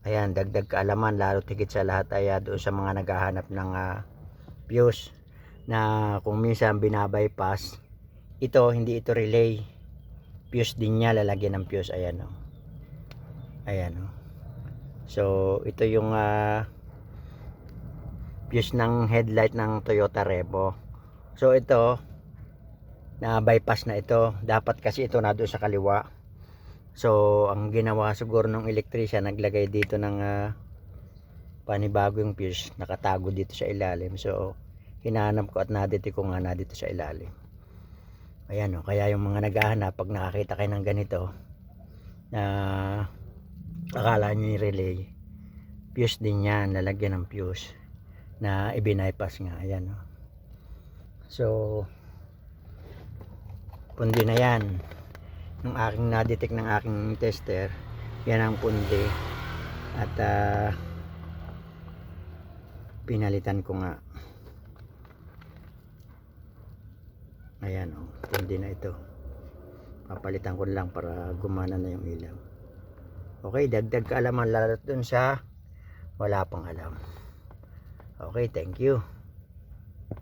ayan dagdag kaalaman lalo tigit sa lahat ay ah, doon sa mga naghahanap ng ah, fuse na kung minsan binabypass ito hindi ito relay fuse din niya lalagyan ng fuse ayan oh. ayan oh. so ito yung ah, fuse ng headlight ng Toyota Revo so ito na bypass na ito dapat kasi ito na doon sa kaliwa so ang ginawa siguro ng electrician naglagay dito ng ah, panibago fuse nakatago dito sa ilalim. So hinanap ko at naditi ko nga na dito sa ilalim. Ayan o kaya yung mga naghahanap pag nakakita kayo ng ganito na akala nyo yung relay fuse din yan lalagyan ng fuse na ibinaypass nga ayan o so pundi na yan ng aking nadetect ng aking tester. Yan ang pundi at ah, pinalitan ko nga. Ayan o pundi na ito. Papalitan ko lang para gumana na yung ilaw. Okay dagdag kaalaman lalo dun sa wala pang alam. Okay thank you